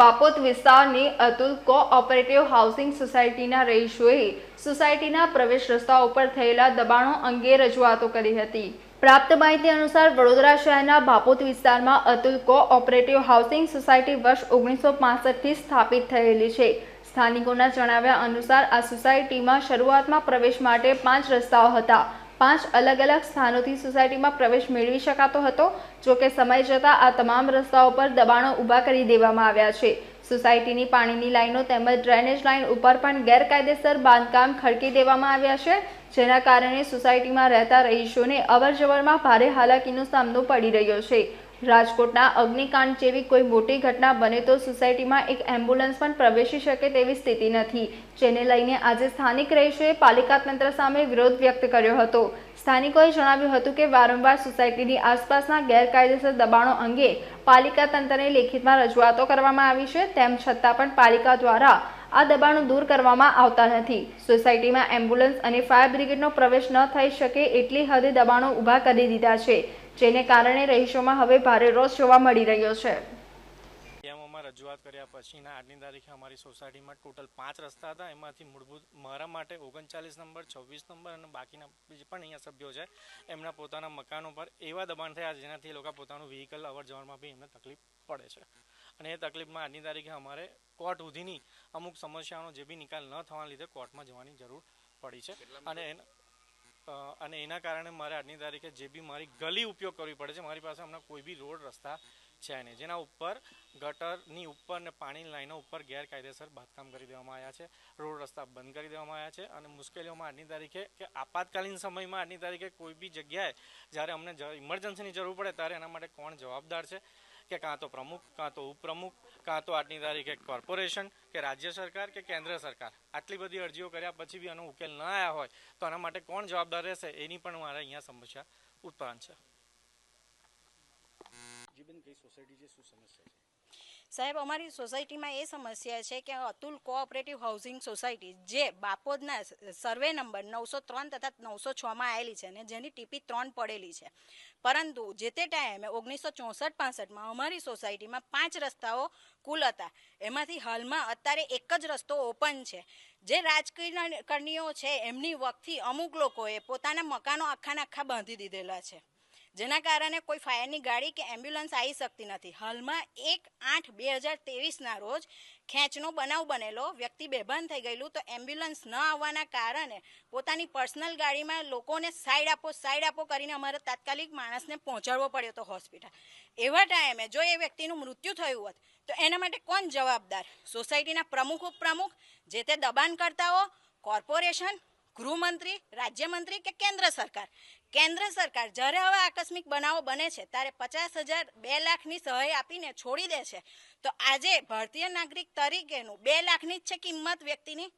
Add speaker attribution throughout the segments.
Speaker 1: બાપોત વિસ્તારની Atul cooperative housing સોસાયટીના રહીશોએ સોસાયટીના પ્રવેશ રસ્તા ઉપર થયેલા દબાણો અંગે રજૂઆતો કરી હતી. પ્રાપ્ત માહિતી અનુસાર વડોદરા શહેરના બાપોત વિસ્તારમાં અતુલ કોઓપરેટિવ હાઉસિંગ સોસાયટી વર્ષ ઓગણીસો પાસઠથી સ્થાપિત થયેલી છે. સ્થાનિકોના જણાવ્યા અનુસાર આ સોસાયટીમાં શરૂઆતમાં પ્રવેશ માટે પાંચ રસ્તાઓ હતા. પાંચ અલગ અલગ સ્થાનોથી સોસાયટીમાં પ્રવેશ મેળવી શકાતો હતો, જો કે સમય જતાં આ તમામ રસ્તાઓ પર દબાણો ઊભા કરી દેવામાં આવ્યા છે. સોસાયટીની પાણીની લાઈનો તેમજ ડ્રેનેજ લાઇન ઉપર પણ ગેરકાયદેસર બાંધકામ ખડકી દેવામાં આવ્યા છે, જેના કારણે સોસાયટીમાં રહેતા રહીશોને અવરજવરમાં ભારે હાલાકીનો સામનો પડી રહ્યો છે. રાજકોટના અગ્નિકાંડ જેવી કોઈ મોટી ઘટના બને તો સોસાયટીમાં એક એમ્બ્યુલન્સ પણ પ્રવેશી શકે તેવી સ્થિતિ નથી, જેને લઈને આજે સ્થાનિક રહીશોએ પાલિકા તંત્ર સામે વિરોધ વ્યક્ત કર્યો હતો. સ્થાનિકોએ જણાવ્યું હતું કે વારંવાર સોસાયટીની આસપાસના ગેરકાયદેસર દબાણો અંગે પાલિકા તંત્રને લેખિતમાં રજૂઆતો કરવામાં આવી છે, તેમ છતાં પણ પાલિકા દ્વારા આ દબાણો દૂર કરવામાં આવતા નથી. સોસાયટીમાં એમ્બ્યુલન્સ અને ફાયર બ્રિગેડનો પ્રવેશ ન થઈ શકે એટલી હદે દબાણો ઊભા કરી દીધા છે. જેને કારણે રહીશોમાં હવે ભારે રોષ જોવા મળી રહ્યો છે.
Speaker 2: એમાં રજૂઆત કર્યા પછીના આજની તારીખે અમારી સોસાયટીમાં ટોટલ પાંચ રસ્તા હતા. એમાંથી મૂળભૂત મારા માટે ઓગણચાલીસ નંબર, છવ્વીસ નંબર અને બાકીના જે પણ અહીંયા સભ્યો છે, એમના પોતાના મકાનો પર એવા દબાણ થયા જેનાથી એ લોકો પોતાનું વ્હીકલ અવર જવરમાં બી એમને તકલીફ પડે છે. અને એ તકલીફમાં આજની તારીખે અમારે કોર્ટ સુધીની અમુક સમસ્યાઓનો જે બી નિકાલ ન થવાના લીધે કોર્ટમાં જવાની જરૂર પડી છે. અને એના અને એના કારણે મારે આજની તારીખે જે બી મારી ગલી ઉપયોગ કરવી પડે છે, મારી પાસે હમણાં કોઈ બી રોડ રસ્તા છે નહીં. જેના ઉપર ગટરની ઉપર ને પાણીની લાઈનો ઉપર ગેરકાયદેસર બાંધકામ કરી દેવામાં આવ્યા છે, રોડ રસ્તા બંધ કરી દેવામાં આવ્યા છે અને મુશ્કેલીઓમાં આજની તારીખે કે આપાતકાલીન સમયમાં આજની તારીખે કોઈ બી જગ્યાએ જ્યારે અમને ઇમરજન્સીની જરૂર પડે ત્યારે એના માટે કોણ જવાબદાર છે? કે કાં તો પ્રમુખ, કાં તો ઉપપ્રમુખ, કાં તો આજની તારીખે કોર્પોરેશન કે રાજ્ય સરકાર કે કેન્દ્ર સરકાર. આટલી બધી અરજીઓ કર્યા પછી બી આનો ઉકેલ ન આવ્યા હોય, તો આના માટે કોણ જવાબદાર રહેશે? એની પણ મારે અહીંયા સમસ્યા ઉત્પન્ન છે.
Speaker 3: જીબન, કઈ સોસાયટી છે? શું સમસ્યા છે?
Speaker 4: સાહેબ, અમારી સોસાયટીમાં એ સમસ્યા છે કે અતુલ કોઓપરેટિવ હાઉસિંગ સોસાયટી જે બાપોદના સર્વે નંબર નવસો ત્રણ તથા નવસો છમાં આવેલી છે અને જેની ટીપી ત્રણ પડેલી છે. પરંતુ જે તે ટાઈમે ઓગણીસો ચોસઠ પાસઠમાં અમારી સોસાયટીમાં પાંચ રસ્તાઓ કુલ હતા. એમાંથી હાલમાં અત્યારે એક જ રસ્તો ઓપન છે. જે રાજકીય, કરણીઓ છે એમની વખતથી અમુક લોકોએ પોતાના મકાનો આખાને આખા બાંધી દીધેલા છે. જેના કારણે કોઈ ફાયરની ગાડી કે એમ્બ્યુલન્સ આવી શકતી નથી. હાલમાં એક આઠ બે હજાર તેવીસના રોજ ખેંચનો બનાવ બનેલો, વ્યક્તિ બેભાન થઈ ગયેલું તો એમ્બ્યુલન્સ ન આવવાના કારણે પોતાની પર્સનલ ગાડીમાં લોકોને સાઈડ આપો સાઈડ આપો કરીને અમારે તાત્કાલિક માણસને પહોંચાડવો પડ્યો હતો હોસ્પિટલ. એવા ટાઈમે જો એ વ્યક્તિનું મૃત્યુ થયું હોત, તો એના માટે કોણ જવાબદાર? સોસાયટીના પ્રમુખ ઉપપ્રમુખ, જે તે દબાણકર્તાઓ, કોર્પોરેશન ગૃહમંત્રી, રાજ્યમંત્રી કે કેન્દ્ર સરકાર? કેન્દ્ર સરકાર જ્યારે હવે આકસ્મિક બનાવો બને છે, ત્યારે પચાસ હજાર બે લાખની સહાય આપીને છોડી દે છે. તો આજે ભારતીય નાગરિક તરીકેનું બે લાખની જ છે કિંમત વ્યક્તિની?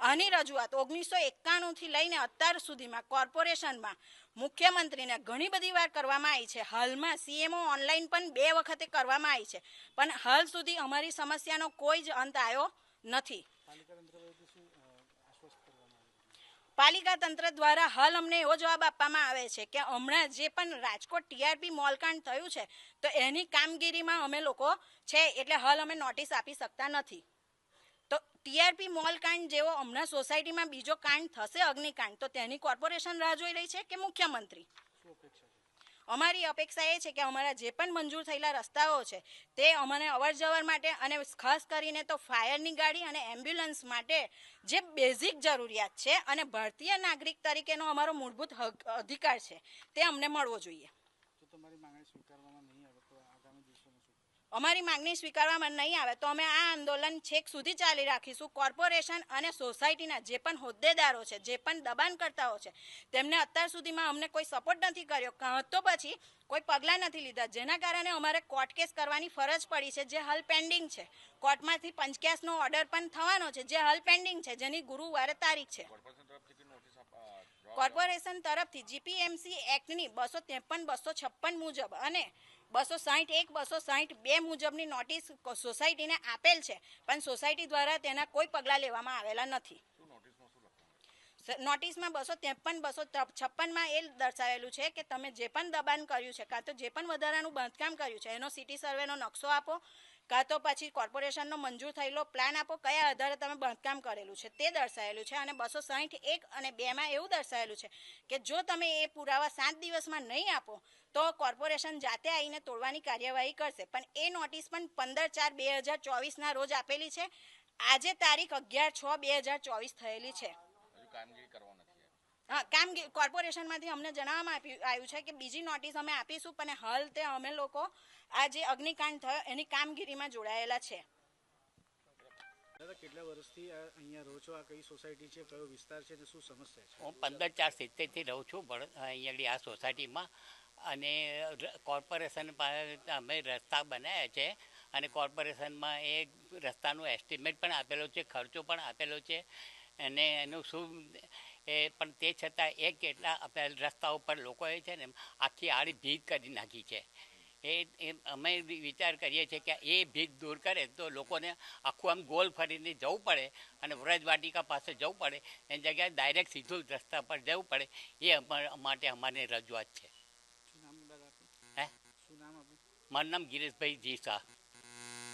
Speaker 3: આની રજૂઆત
Speaker 4: ઓગણીસો એકાણુંથી લઈને અત્યાર સુધીમાં કોર્પોરેશનમાં મુખ્યમંત્રીને ઘણી બધી વાર કરવામાં આવી છે. હાલમાં સીએમઓ ઓનલાઈન પણ બે વખતે કરવામાં આવી છે. પણ હાલ સુધી અમારી સમસ્યાનો કોઈ જ અંત આવ્યો નથી.
Speaker 3: પાલિકા તંત્ર
Speaker 4: દ્વારા હાલ અમને એવો જવાબ આપવામાં આવે છે કે હમણાં જે પણ રાજકોટ ટીઆરપી મોલકાંડ થયું છે, તો એની કામગીરીમાં અમે લોકો છે એટલે હાલ અમે નોટિસ આપી શકતા નથી. તો ટીઆરપી મોલકાંડ જેવો હમણાં સોસાયટીમાં બીજો કાંડ થશે અગ્નિકાંડ, તો તેની કોર્પોરેશન રાહ જોઈ રહી છે કે મુખ્યમંત્રી? અમારી અપેક્ષા એ છે કે અમારા જે પણ મંજૂર થયેલા રસ્તાઓ છે, તે અમને અવર જવર માટે અને ખાસ કરીને તો ફાયરની ગાડી અને એમ્બ્યુલન્સ માટે જે બેઝિક જરૂરિયાત છે અને ભારતીય નાગરિક તરીકેનો અમારો મૂળભૂત અધિકાર છે, તે અમને મળવો જોઈએ.
Speaker 3: તમારી માંગણી સ્વીકારવામાં નહીં આવે તો આગામી દિવસોમાં શું કરશો?
Speaker 4: અમારી માંગણી સ્વીકારવામાં નહીં આવે તો અમે આ આંદોલન છેક સુધી ચાલી રાખીશું. કોર્પોરેશન અને સોસાયટીના જે પણ હોદ્દેદારો છે જે પણ દબાણકર્તાઓ છે તેમને અત્યાર સુધીમાં અમને કોઈ સપોર્ટ નથી કર્યો. કાં તો પછી કોઈ પગલાં નથી લીધા. જેના કારણે અમારે કોર્ટ કેસ કરવાની ફરજ પડી છે જે હાલ પેન્ડિંગ છે. કોર્ટમાંથી પંચકેસનો ઓર્ડર પણ થવાનો છે જે હાલ પેન્ડિંગ છે જેની ગુરુવારે તારીખ છે. કોર્પોરેશન તરફથી જીપીએમસી એક્ટની બસો ત્રેપન બસો છપ્પન મુજબ અને બસો સાહીઠ એક, બસો સાહીઠ બે મુજબની નોટિસ સોસાયટીને આપેલ છે, પણ સોસાયટી દ્વારા તેના કોઈ પગલાં લેવામાં આવેલા નથી. નોટિસમાં બસો ત્રેપન, બસો છપ્પનમાં એ દર્શાવેલું છે કે તમે જે પણ દબાણ કર્યું છે, કાં તો જે પણ વધારાનું બાંધકામ કર્યું છે, એનો સિટી સર્વેનો નકશો આપો, કાં તો પછી કોર્પોરેશનનો મંજૂર થયેલો પ્લાન આપો, કયા આધારે તમે બાંધકામ કરેલું છે, તે દર્શાવેલું છે અને બસો સાહીઠ એક અને બેમાં એવું દર્શાવેલું છે કે જો તમે એ પુરાવા સાત દિવસમાં નહીં આપો તો કોર્પોરેશન જાતે આવીને તોડવાની કાર્યવાહી કરશે. પણ એ નોટિસ પણ પંદર ચાર બે હજાર ચોવીસના રોજ આપેલી છે. આજે તારીખ અગિયાર છ બે હજાર ચોવીસ થયેલી છે. હા કામગીરી કોર્પોરેશનમાંથી અમને જણાવવામાં આપ્યું આવ્યું છે કે બીજી નોટિસ અમે આપીશું પણ હાલ તે અમે લોકો આ જે અગ્નિકાંડ થયો એની કામગીરીમાં જોડાયેલા છે.
Speaker 3: દાદા કેટલા વર્ષથી અહીંયા રહો છો? આ કઈ સોસાયટી છે? કયો વિસ્તાર છે? અને શું સમસ્યા છે?
Speaker 5: હું પંદર ચાર સિત્તેરથી રહું છું પણ અહીંયા આ સોસાયટીમાં. અને કોર્પોરેશન પાસે અમે રસ્તા બનાવ્યા છે અને કોર્પોરેશનમાં એ રસ્તાનું એસ્ટિમેટ પણ આપેલો છે, ખર્ચો પણ આપેલો છે અને એનું શું એ પણ તે છતાં એ કેટલા આપણે રસ્તા ઉપર લોકોએ છે ને આખી આડી ભીત કરી નાખી છે. એ અમે વિચાર કરીએ છીએ કે એ ભીત દૂર કરે તો લોકોને આખું આમ ગોલ ફરીને જવું પડે અને વ્રજવાટિકા પાસે જવું પડે એની જગ્યાએ ડાયરેક્ટ સીધું રસ્તા પર જવું પડે, એ માટે અમારી રજૂઆત છે. મારું નામ ગિરીશભાઈ જી